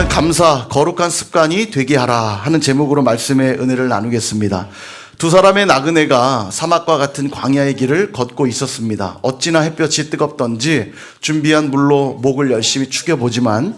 자, 오늘은 감사, 거룩한 습관이 되게 하라 하는 제목으로 말씀의 은혜를 나누겠습니다. 두 사람의 나그네가 사막과 같은 광야의 길을 걷고 있었습니다. 어찌나 햇볕이 뜨겁던지 준비한 물로 목을 열심히 축여보지만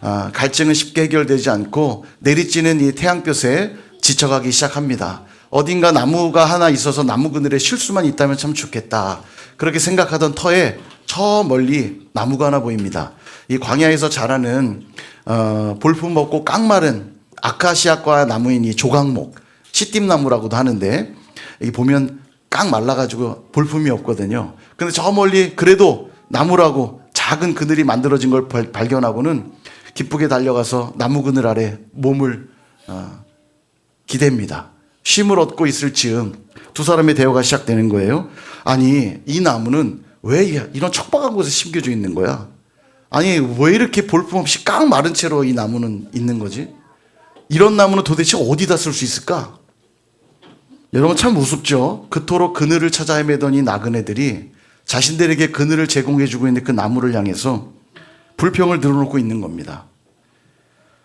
아, 갈증은 쉽게 해결되지 않고 내리쬐는 이 태양볕에 지쳐가기 시작합니다. 어딘가 나무가 하나 있어서 나무 그늘에 쉴 수만 있다면 참 좋겠다. 그렇게 생각하던 터에 저 멀리 나무가 하나 보입니다. 이 광야에서 자라는 어, 볼품 없고 깡마른 아카시아과 나무인 이 조각목, 시띠나무라고도 하는데 이 보면 깡 말라가지고 볼품이 없거든요. 근데 저 멀리 그래도 나무라고 작은 그늘이 만들어진 걸 발- 발견하고는 기쁘게 달려가서 나무 그늘 아래 몸을 어, 기댑니다. 쉼을 얻고 있을 즈음 두 사람의 대화가 시작되는 거예요. 아니 이 나무는 왜 이- 이런 척박한 곳에 심겨져 있는 거야? 아니 왜 이렇게 볼품없이 깡 마른 채로 이 나무는 있는 거지? 이런 나무는 도대체 어디다 쓸 수 있을까? 여러분 참 우습죠. 그토록 그늘을 찾아 헤매던 이 나그네들이 자신들에게 그늘을 제공해주고 있는 그 나무를 향해서 불평을 늘어놓고 있는 겁니다.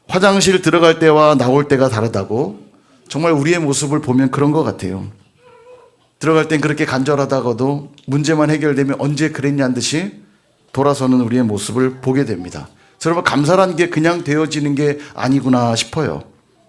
화장실 들어갈 때와 나올 때가 다르다고 정말 우리의 모습을 보면 그런 것 같아요. 들어갈 땐 그렇게 간절하다가도 문제만 해결되면 언제 그랬냐는 듯이 돌아서는 우리의 모습을 보게 됩니다. 여러분 감사라는 게 그냥 되어지는 게 아니구나 싶어요.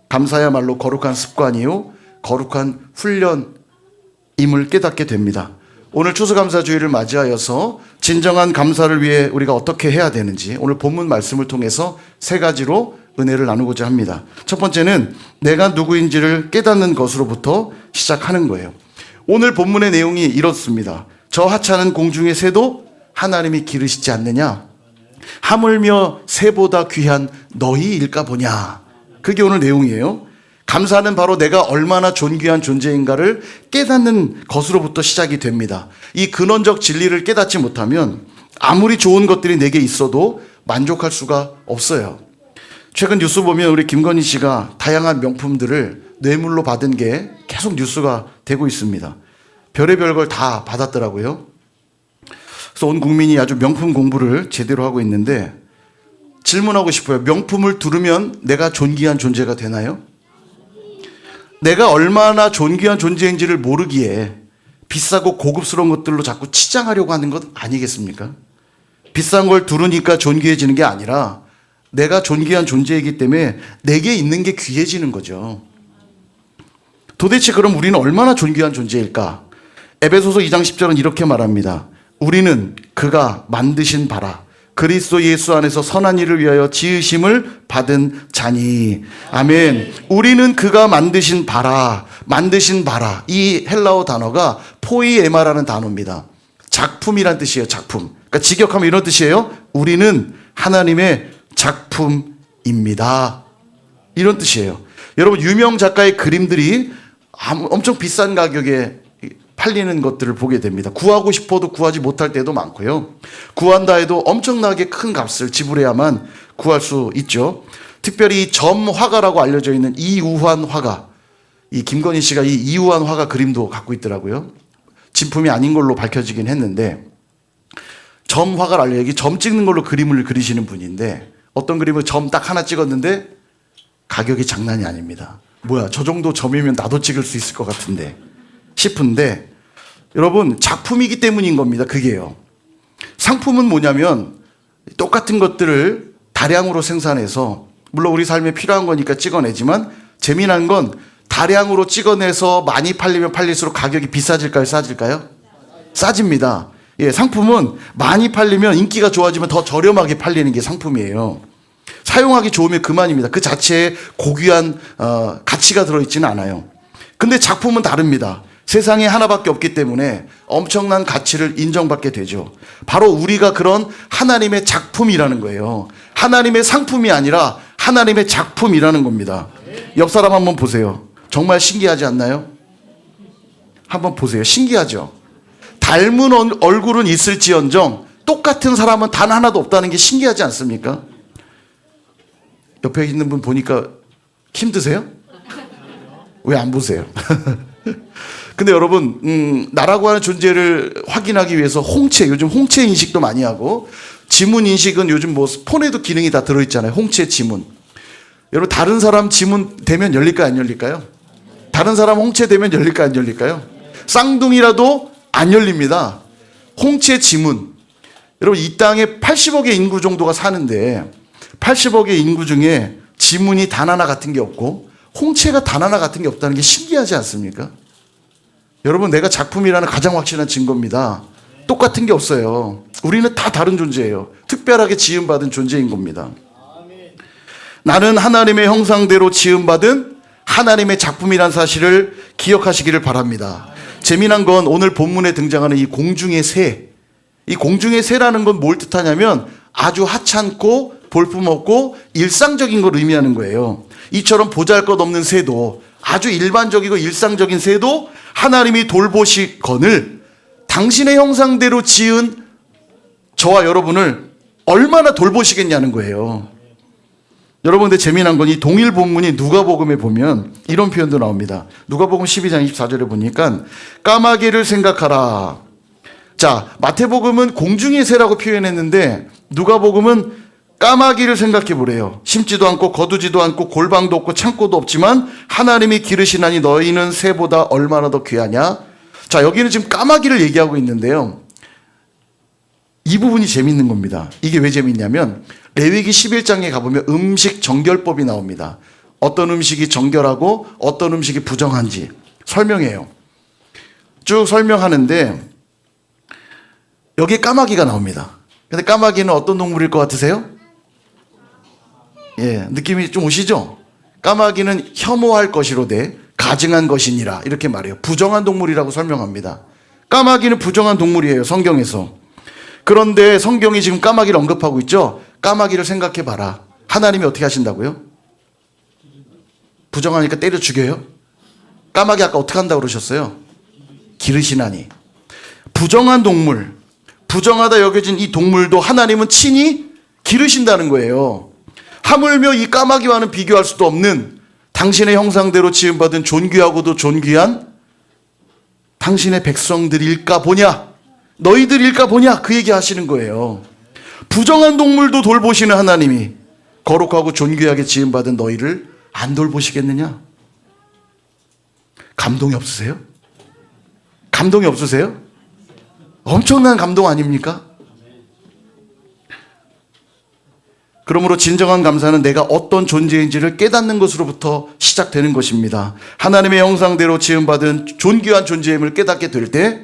감사야말로 거룩한 습관이요 거룩한 훈련임을 깨닫게 됩니다. 오늘 추수감사주의를 맞이하여서 진정한 감사를 위해 우리가 어떻게 해야 되는지 오늘 본문 말씀을 통해서 세 가지로 은혜를 나누고자 합니다. 첫 번째는 내가 누구인지를 깨닫는 것으로부터 시작하는 거예요. 오늘 본문의 내용이 이렇습니다. 저 하찮은 공중의 새도 하나님이 기르시지 않느냐? 하물며 새보다 귀한 너희일까 보냐. 그게 오늘 내용이에요. 감사는 바로 내가 얼마나 존귀한 존재인가를 깨닫는 것으로부터 시작이 됩니다. 이 근원적 진리를 깨닫지 못하면 아무리 좋은 것들이 내게 있어도 만족할 수가 없어요. 최근 뉴스 보면 우리 김건희 씨가 다양한 명품들을 뇌물로 받은 게 계속 뉴스가 되고 있습니다. 별의별 걸 다 받았더라고요. 그래서 온 국민이 아주 명품 공부를 제대로 하고 있는데 질문하고 싶어요. 명품을 두르면 내가 존귀한 존재가 되나요? 내가 얼마나 존귀한 존재인지를 모르기에 비싸고 고급스러운 것들로 자꾸 치장하려고 하는 것 아니겠습니까? 비싼 걸 두르니까 존귀해지는 게 아니라 내가 존귀한 존재이기 때문에 내게 있는 게 귀해지는 거죠. 도대체 그럼 우리는 얼마나 존귀한 존재일까? 에베소서 2장 10절은 이렇게 말합니다. 우리는 그가 만드신 바라 그리스도 예수 안에서 선한 일을 위하여 지으심을 받은 자니 아멘. 우리는 그가 만드신 바라 만드신 바라 이 헬라어 단어가 포이에마라는 단어입니다. 작품이란 뜻이에요. 작품. 그러니까 직역하면 이런 뜻이에요. 우리는 하나님의 작품입니다. 이런 뜻이에요. 여러분 유명 작가의 그림들이 엄청 비싼 가격에 팔리는 것들을 보게 됩니다. 구하고 싶어도 구하지 못할 때도 많고요. 구한다 해도 엄청나게 큰 값을 지불해야만 구할 수 있죠. 특별히 이 점화가라고 알려져 있는 이우환 화가 이 김건희 씨가 이 이우환 화가 그림도 갖고 있더라고요. 진품이 아닌 걸로 밝혀지긴 했는데 점 화가를 알려 여기 점 찍는 걸로 그림을 그리시는 분인데 어떤 그림을 점 딱 하나 찍었는데 가격이 장난이 아닙니다. 뭐야 저 정도 점이면 나도 찍을 수 있을 것 같은데 싶은데 여러분 작품이기 때문인 겁니다. 그게요. 상품은 뭐냐면 똑같은 것들을 다량으로 생산해서 물론 우리 삶에 필요한 거니까 찍어내지만 재미난 건 다량으로 찍어내서 많이 팔리면 팔릴수록 가격이 비싸질까요? 싸질까요? 싸집니다. 예, 상품은 많이 팔리면 인기가 좋아지면 더 저렴하게 팔리는 게 상품이에요. 사용하기 좋으면 그만입니다. 그 자체에 고귀한 어, 가치가 들어있지는 않아요. 근데 작품은 다릅니다. 세상에 하나밖에 없기 때문에 엄청난 가치를 인정받게 되죠. 바로 우리가 그런 하나님의 작품이라는 거예요. 하나님의 상품이 아니라 하나님의 작품이라는 겁니다. 옆 사람 한번 보세요. 정말 신기하지 않나요? 한번 보세요. 신기하죠? 닮은 얼- 얼굴은 있을지언정 똑같은 사람은 단 하나도 없다는 게 신기하지 않습니까? 옆에 있는 분 보니까 힘드세요? 왜 안 보세요? 근데 여러분, 음, 나라고 하는 존재를 확인하기 위해서 홍채, 요즘 홍채 인식도 많이 하고 지문 인식은 요즘 뭐 폰에도 기능이 다 들어있잖아요. 홍채 지문. 여러분 다른 사람 지문 되면 열릴까요? 안 열릴까요? 다른 사람 홍채 되면 열릴까요? 안 열릴까요? 쌍둥이라도 안 열립니다. 홍채 지문. 여러분 이 땅에 80억의 인구 정도가 사는데 80억의 인구 중에 지문이 단 하나 같은 게 없고 홍채가 단 하나 같은 게 없다는 게 신기하지 않습니까? 여러분 내가 작품이라는 가장 확실한 증거입니다. 똑같은 게 없어요. 우리는 다 다른 존재예요. 특별하게 지음받은 존재인 겁니다. 나는 하나님의 형상대로 지음받은 하나님의 작품이란 사실을 기억하시기를 바랍니다. 재미난 건 오늘 본문에 등장하는 이 공중의 새. 이 공중의 새라는 건 뭘 뜻하냐면 아주 하찮고 볼품없고 일상적인 걸 의미하는 거예요. 이처럼 보잘 것 없는 새도 아주 일반적이고 일상적인 새도 하나님이 돌보시건을 당신의 형상대로 지은 저와 여러분을 얼마나 돌보시겠냐는 거예요. 여러분 근데 재미난 건 이 동일 본문이 누가복음에 보면 이런 표현도 나옵니다. 누가복음 12장 24절에 보니까 까마귀를 생각하라. 자, 마태복음은 공중의 새라고 표현했는데 누가복음은 까마귀를 생각해 보래요. 심지도 않고 거두지도 않고 골방도 없고 창고도 없지만 하나님이 기르시나니 너희는 새보다 얼마나 더 귀하냐? 자, 여기는 지금 까마귀를 얘기하고 있는데요. 이 부분이 재밌는 겁니다. 이게 왜 재밌냐면 레위기 11장에 가보면 음식 정결법이 나옵니다. 어떤 음식이 정결하고 어떤 음식이 부정한지 설명해요. 쭉 설명하는데 여기에 까마귀가 나옵니다. 근데 까마귀는 어떤 동물일 것 같으세요? 예, 느낌이 좀 오시죠? 까마귀는 혐오할 것이로되 가증한 것이니라 이렇게 말해요. 부정한 동물이라고 설명합니다. 까마귀는 부정한 동물이에요. 성경에서. 그런데 성경이 지금 까마귀를 언급하고 있죠. 까마귀를 생각해 봐라. 하나님이 어떻게 하신다고요? 부정하니까 때려 죽여요? 까마귀 아까 어떻게 한다고 그러셨어요? 기르시나니. 부정한 동물, 부정하다 여겨진 이 동물도 하나님은 친히 기르신다는 거예요. 하물며 이 까마귀와는 비교할 수도 없는 당신의 형상대로 지음받은 존귀하고도 존귀한 당신의 백성들일까 보냐? 너희들일까 보냐? 그 얘기 하시는 거예요. 부정한 동물도 돌보시는 하나님이 거룩하고 존귀하게 지음받은 너희를 안 돌보시겠느냐? 감동이 없으세요? 감동이 없으세요? 엄청난 감동 아닙니까? 그러므로 진정한 감사는 내가 어떤 존재인지를 깨닫는 것으로부터 시작되는 것입니다. 하나님의 형상대로 지음받은 존귀한 존재임을 깨닫게 될 때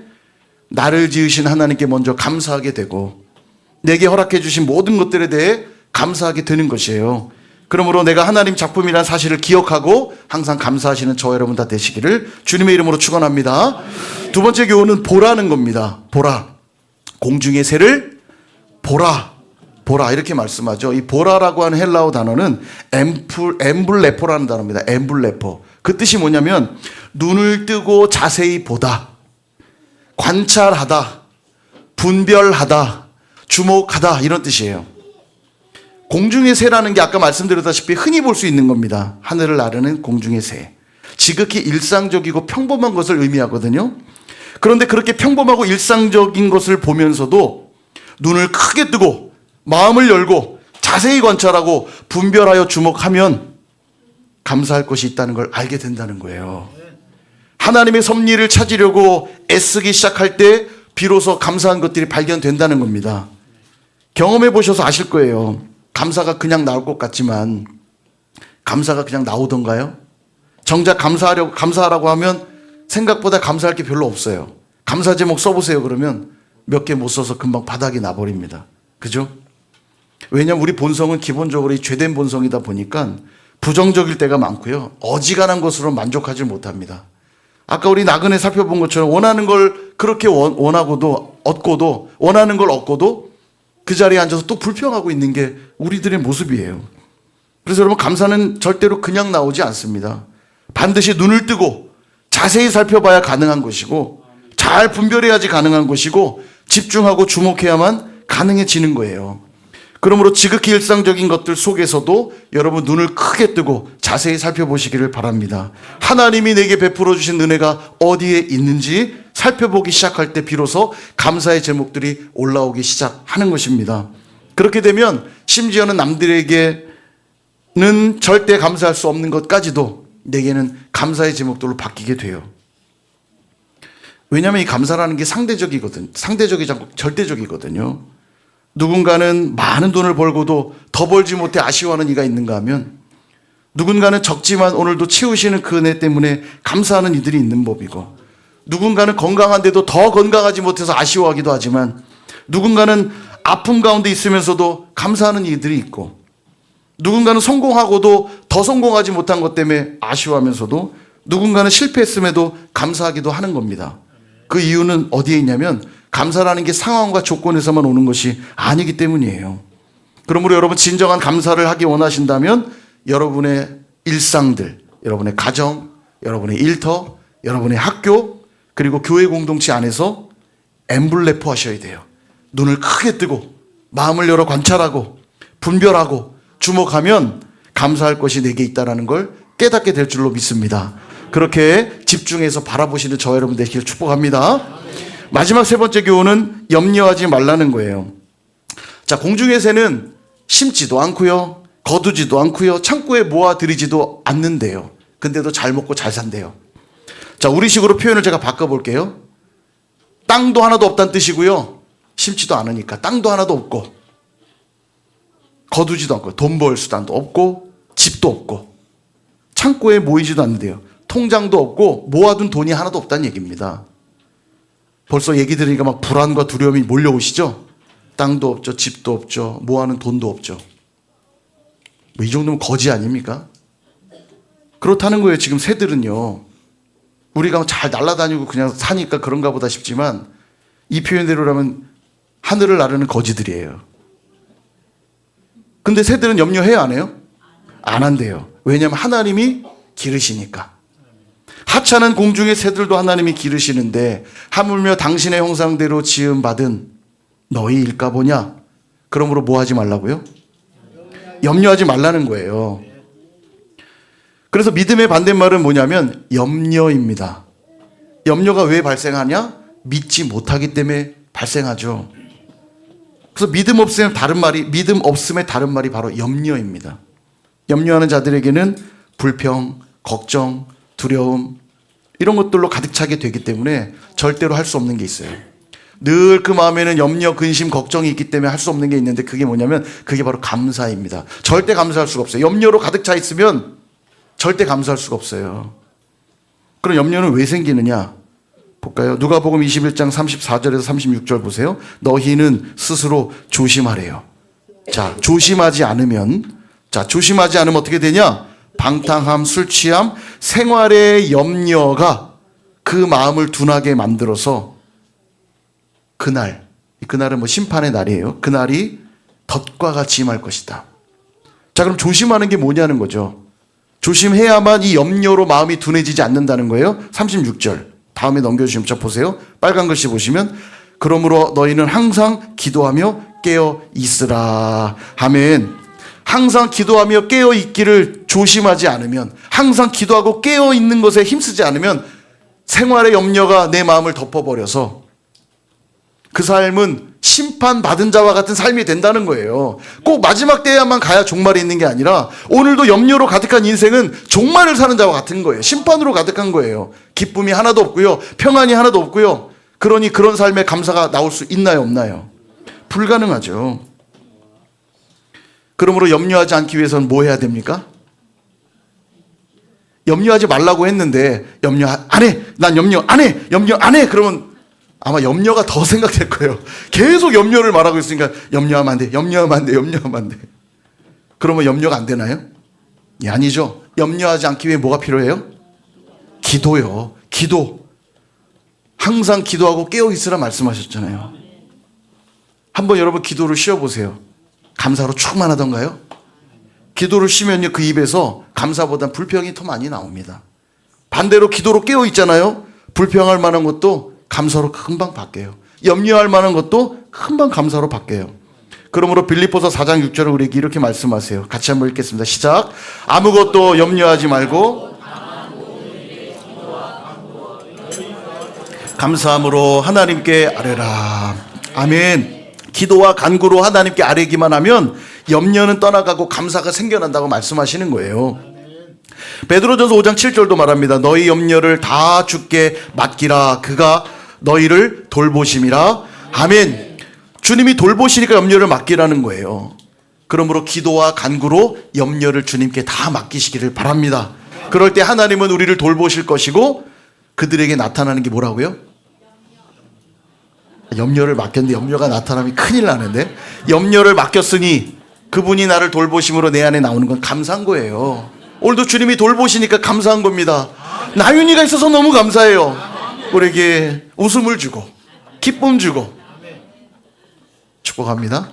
나를 지으신 하나님께 먼저 감사하게 되고 내게 허락해 주신 모든 것들에 대해 감사하게 되는 것이에요. 그러므로 내가 하나님 작품이라는 사실을 기억하고 항상 감사하시는 저 여러분 다 되시기를 주님의 이름으로 축원합니다. 두 번째 교훈은 보라는 겁니다. 보라. 공중의 새를 보라. 보라 이렇게 말씀하죠. 이 보라라고 하는 헬라어 단어는 엠플 엠블레포라는 단어입니다. 엠블레포. 그 뜻이 뭐냐면 눈을 뜨고 자세히 보다. 관찰하다. 분별하다. 주목하다 이런 뜻이에요. 공중의 새라는 게 아까 말씀드렸다시피 흔히 볼 수 있는 겁니다. 하늘을 나르는 공중의 새. 지극히 일상적이고 평범한 것을 의미하거든요. 그런데 그렇게 평범하고 일상적인 것을 보면서도 눈을 크게 뜨고 마음을 열고 자세히 관찰하고 분별하여 주목하면 감사할 것이 있다는 걸 알게 된다는 거예요. 하나님의 섭리를 찾으려고 애쓰기 시작할 때 비로소 감사한 것들이 발견된다는 겁니다. 경험해 보셔서 아실 거예요. 감사가 그냥 나올 것 같지만 감사가 그냥 나오던가요? 정작 감사하려고 감사하라고 하면 생각보다 감사할 게 별로 없어요. 감사 제목 써보세요. 그러면 몇 개 못 써서 금방 바닥이 나버립니다. 그죠? 왜냐면 우리 본성은 기본적으로 이 죄된 본성이다 보니까 부정적일 때가 많고요. 어지간한 것으로 만족하지 못합니다. 아까 우리 나그네 살펴본 것처럼 원하는 걸 그렇게 원, 원하고도 얻고도 원하는 걸 얻고도 그 자리에 앉아서 또 불평하고 있는 게 우리들의 모습이에요. 그래서 여러분 감사는 절대로 그냥 나오지 않습니다. 반드시 눈을 뜨고 자세히 살펴봐야 가능한 것이고 잘 분별해야지 가능한 것이고 집중하고 주목해야만 가능해지는 거예요. 그러므로 지극히 일상적인 것들 속에서도 여러분 눈을 크게 뜨고 자세히 살펴보시기를 바랍니다. 하나님이 내게 베풀어 주신 은혜가 어디에 있는지 살펴보기 시작할 때 비로소 감사의 제목들이 올라오기 시작하는 것입니다. 그렇게 되면 심지어는 남들에게는 절대 감사할 수 없는 것까지도 내게는 감사의 제목들로 바뀌게 돼요. 왜냐하면 이 감사라는 게 상대적이거든. 상대적이지 않고 절대적이거든요. 누군가는 많은 돈을 벌고도 더 벌지 못해 아쉬워하는 이가 있는가 하면 누군가는 적지만 오늘도 채우시는 그 은혜 때문에 감사하는 이들이 있는 법이고 누군가는 건강한데도 더 건강하지 못해서 아쉬워하기도 하지만 누군가는 아픔 가운데 있으면서도 감사하는 이들이 있고 누군가는 성공하고도 더 성공하지 못한 것 때문에 아쉬워하면서도 누군가는 실패했음에도 감사하기도 하는 겁니다. 그 이유는 어디에 있냐면 감사라는 게 상황과 조건에서만 오는 것이 아니기 때문이에요. 그러므로 여러분 진정한 감사를 하기 원하신다면 여러분의 일상들, 여러분의 가정, 여러분의 일터, 여러분의 학교, 그리고 교회 공동체 안에서 엠블레프 하셔야 돼요. 눈을 크게 뜨고 마음을 열어 관찰하고 분별하고 주목하면 감사할 것이 내게 있다라는 걸 깨닫게 될 줄로 믿습니다. 그렇게 집중해서 바라보시는 저 여러분 되시길 축복합니다. 마지막 세 번째 교훈은 염려하지 말라는 거예요. 자, 공중의 새는 심지도 않고요. 거두지도 않고요. 창고에 모아 들이지도 않는데요. 근데도 잘 먹고 잘 산대요. 자, 우리식으로 표현을 제가 바꿔 볼게요. 땅도 하나도 없다는 뜻이고요. 심지도 않으니까 땅도 하나도 없고 거두지도 않고 돈 벌 수단도 없고 집도 없고 창고에 모이지도 않는데요. 통장도 없고 모아둔 돈이 하나도 없다는 얘기입니다. 벌써 얘기 들으니까 막 불안과 두려움이 몰려오시죠? 땅도 없죠, 집도 없죠, 모아는 돈도 없죠. 뭐 이 정도면 거지 아닙니까? 그렇다는 거예요. 지금 새들은요. 우리가 잘 날아다니고 그냥 사니까 그런가 보다 싶지만 이 표현대로라면 하늘을 나르는 거지들이에요. 근데 새들은 염려해요, 안 해요? 안 한대요. 왜냐하면 하나님이 기르시니까. 하찮은 공중의 새들도 하나님이 기르시는데 하물며 당신의 형상대로 지음 받은 너희 일까 보냐? 그러므로 뭐 하지 말라고요? 염려하지 말라는 거예요. 그래서 믿음의 반대말은 뭐냐면 염려입니다. 염려가 왜 발생하냐? 믿지 못하기 때문에 발생하죠. 그래서 믿음 없음의 다른 말이 믿음 없음의 다른 말이 바로 염려입니다. 염려하는 자들에게는 불평, 걱정, 두려움 이런 것들로 가득 차게 되기 때문에 절대로 할 수 없는 게 있어요. 늘 그 마음에는 염려, 근심, 걱정이 있기 때문에 할 수 없는 게 있는데 그게 뭐냐면 그게 바로 감사입니다. 절대 감사할 수가 없어요. 염려로 가득 차 있으면 절대 감사할 수가 없어요. 그럼 염려는 왜 생기느냐? 볼까요? 누가복음 21장 34절에서 36절 보세요. 너희는 스스로 조심하래요. 자, 조심하지 않으면 자, 조심하지 않으면 어떻게 되냐? 방탕함, 술 취함, 생활의 염려가 그 마음을 둔하게 만들어서 그날, 그날은 뭐 심판의 날이에요. 그날이 덫과 같이 임할 것이다. 자, 그럼 조심하는 게 뭐냐는 거죠. 조심해야만 이 염려로 마음이 둔해지지 않는다는 거예요. 36절. 다음에 넘겨주시면 저 보세요. 빨간 글씨 보시면 그러므로 너희는 항상 기도하며 깨어 있으라. 아멘. 항상 기도하며 깨어 있기를 조심하지 않으면 항상 기도하고 깨어 있는 것에 힘쓰지 않으면 생활의 염려가 내 마음을 덮어버려서 그 삶은 심판받은 자와 같은 삶이 된다는 거예요. 꼭 마지막 때야만 가야 종말이 있는 게 아니라 오늘도 염려로 가득한 인생은 종말을 사는 자와 같은 거예요. 심판으로 가득한 거예요. 기쁨이 하나도 없고요. 평안이 하나도 없고요. 그러니 그런 삶에 감사가 나올 수 있나요, 없나요? 불가능하죠. 그러므로 염려하지 않기 위해서는 뭐 해야 됩니까? 염려하지 말라고 했는데 염려 안 해. 난 염려 안 해. 염려 안 해. 그러면 아마 염려가 더 생각될 거예요. 계속 염려를 말하고 있으니까 염려하면 안 돼. 염려하면 안 돼. 염려하면 안 돼. 그러면 염려가 안 되나요? 예, 아니죠. 염려하지 않기 위해 뭐가 필요해요? 기도요. 기도. 항상 기도하고 깨어 있으라 말씀하셨잖아요. 한번 여러분 기도를 쉬어 보세요. 감사로 충만하던가요? 기도를 쉬면요 그 입에서 감사보다 불평이 더 많이 나옵니다. 반대로 기도로 깨어 있잖아요. 불평할 만한 것도 감사로 금방 바뀌어요. 염려할 만한 것도 금방 감사로 바뀌어요. 그러므로 빌립보서 4장 6절을 우리에게 이렇게 말씀하세요. 같이 한번 읽겠습니다. 시작. 아무것도 염려하지 말고 감사함으로 하나님께 아뢰라. 아멘. 기도와 간구로 하나님께 아뢰기만 하면 염려는 떠나가고 감사가 생겨난다고 말씀하시는 거예요. 베드로전서 5장 7절도 말합니다. 너희 염려를 다 주께 맡기라. 그가 너희를 돌보심이라. 아멘. 주님이 돌보시니까 염려를 맡기라는 거예요. 그러므로 기도와 간구로 염려를 주님께 다 맡기시기를 바랍니다. 그럴 때 하나님은 우리를 돌보실 것이고 그들에게 나타나는 게 뭐라고요? 염려를 맡겼는데 염려가 나타나면 큰일 나는데 염려를 맡겼으니 그분이 나를 돌보심으로 내 안에 나오는 건 감사한 거예요. 오늘도 주님이 돌보시니까 감사한 겁니다. 나윤이가 있어서 너무 감사해요. 우리에게 웃음을 주고 기쁨 주고 축복합니다.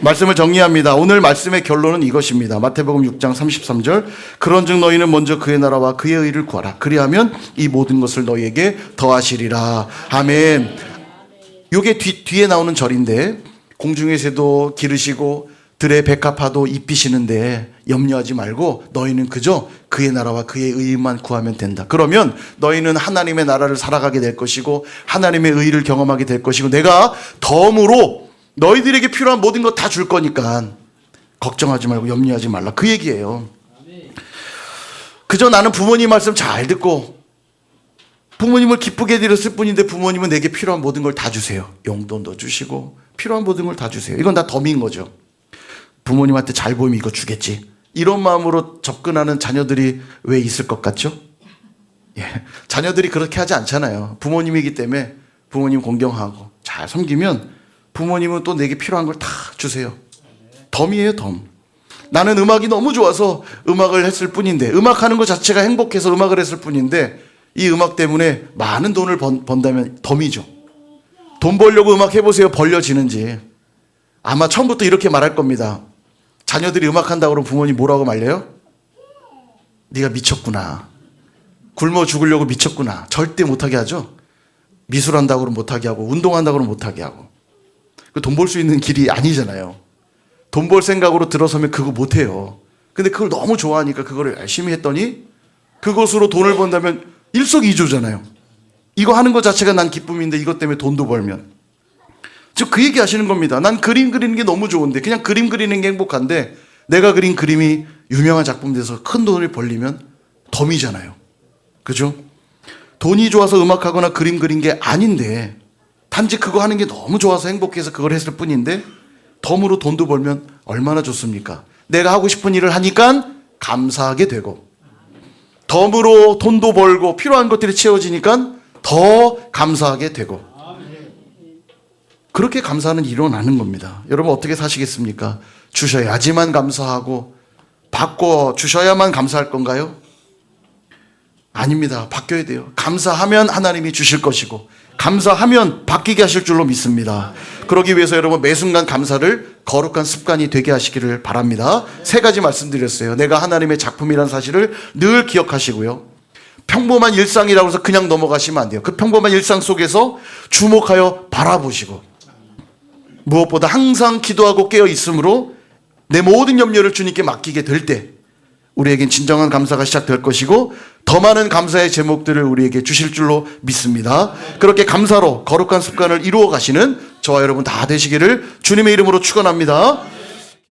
말씀을 정리합니다. 오늘 말씀의 결론은 이것입니다. 마태복음 6장 33절. 그런즉 너희는 먼저 그의 나라와 그의 의를 구하라. 그리하면 이 모든 것을 너희에게 더하시리라. 아멘. 요게 뒤, 뒤에 나오는 절인데 공중의 새도 기르시고 들의 백합화도 입히시는데 염려하지 말고 너희는 그저 그의 나라와 그의 의만 구하면 된다. 그러면 너희는 하나님의 나라를 살아가게 될 것이고 하나님의 의를 경험하게 될 것이고 내가 덤으로 너희들에게 필요한 모든 것 다 줄 거니까 걱정하지 말고 염려하지 말라. 그 얘기예요. 그저 나는 부모님 말씀 잘 듣고 부모님을 기쁘게 드렸을 뿐인데 부모님은 내게 필요한 모든 걸 다 주세요. 용돈도 주시고 필요한 모든 걸 다 주세요. 이건 다 덤인 거죠. 부모님한테 잘 보이면 이거 주겠지. 이런 마음으로 접근하는 자녀들이 왜 있을 것 같죠? 예. 자녀들이 그렇게 하지 않잖아요. 부모님이기 때문에 부모님 공경하고 잘 섬기면 부모님은 또 내게 필요한 걸 다 주세요. 덤이에요, 덤. 나는 음악이 너무 좋아서 음악을 했을 뿐인데, 음악하는 것 자체가 행복해서 음악을 했을 뿐인데, 이 음악 때문에 많은 돈을 번, 번다면 덤이죠. 돈 벌려고 음악 해보세요. 벌려지는지. 아마 처음부터 이렇게 말할 겁니다. 자녀들이 음악한다고 그러면 부모님 뭐라고 말려요? 네가 미쳤구나. 굶어 죽으려고 미쳤구나. 절대 못하게 하죠. 미술한다고 그러면 못하게 하고, 운동한다고 그러면 못하게 하고. 그돈벌 수 있는 길이 아니잖아요. 돈 벌 생각으로 들어서면 그거 못해요. 근데 그걸 너무 좋아하니까 그거를 열심히 했더니 그것으로 돈을 번다면 일석이조잖아요. 이거 하는 것 자체가 난 기쁨인데 이것 때문에 돈도 벌면. 즉 그 얘기 하시는 겁니다. 난 그림 그리는 게 너무 좋은데 그냥 그림 그리는 게 행복한데 내가 그린 그림이 유명한 작품 돼서 큰 돈을 벌리면 덤이잖아요. 그죠? 돈이 좋아서 음악하거나 그림 그린 게 아닌데 단지 그거 하는 게 너무 좋아서 행복해서 그걸 했을 뿐인데 덤으로 돈도 벌면 얼마나 좋습니까? 내가 하고 싶은 일을 하니까 감사하게 되고 덤으로 돈도 벌고 필요한 것들이 채워지니까 더 감사하게 되고 그렇게 감사는 일어나는 겁니다. 여러분 어떻게 사시겠습니까? 주셔야지만 감사하고 바꿔 주셔야만 감사할 건가요? 아닙니다. 바뀌어야 돼요. 감사하면 하나님이 주실 것이고 감사하면 바뀌게 하실 줄로 믿습니다. 그러기 위해서 여러분 매 순간 감사를 거룩한 습관이 되게 하시기를 바랍니다. 세 가지 말씀드렸어요. 내가 하나님의 작품이라는 사실을 늘 기억하시고요. 평범한 일상이라고 해서 그냥 넘어가시면 안 돼요. 그 평범한 일상 속에서 주목하여 바라보시고 무엇보다 항상 기도하고 깨어 있으므로 내 모든 염려를 주님께 맡기게 될 때 우리에겐 진정한 감사가 시작될 것이고 더 많은 감사의 제목들을 우리에게 주실 줄로 믿습니다. 그렇게 감사로 거룩한 습관을 이루어 가시는 저와 여러분 다 되시기를 주님의 이름으로 축원합니다.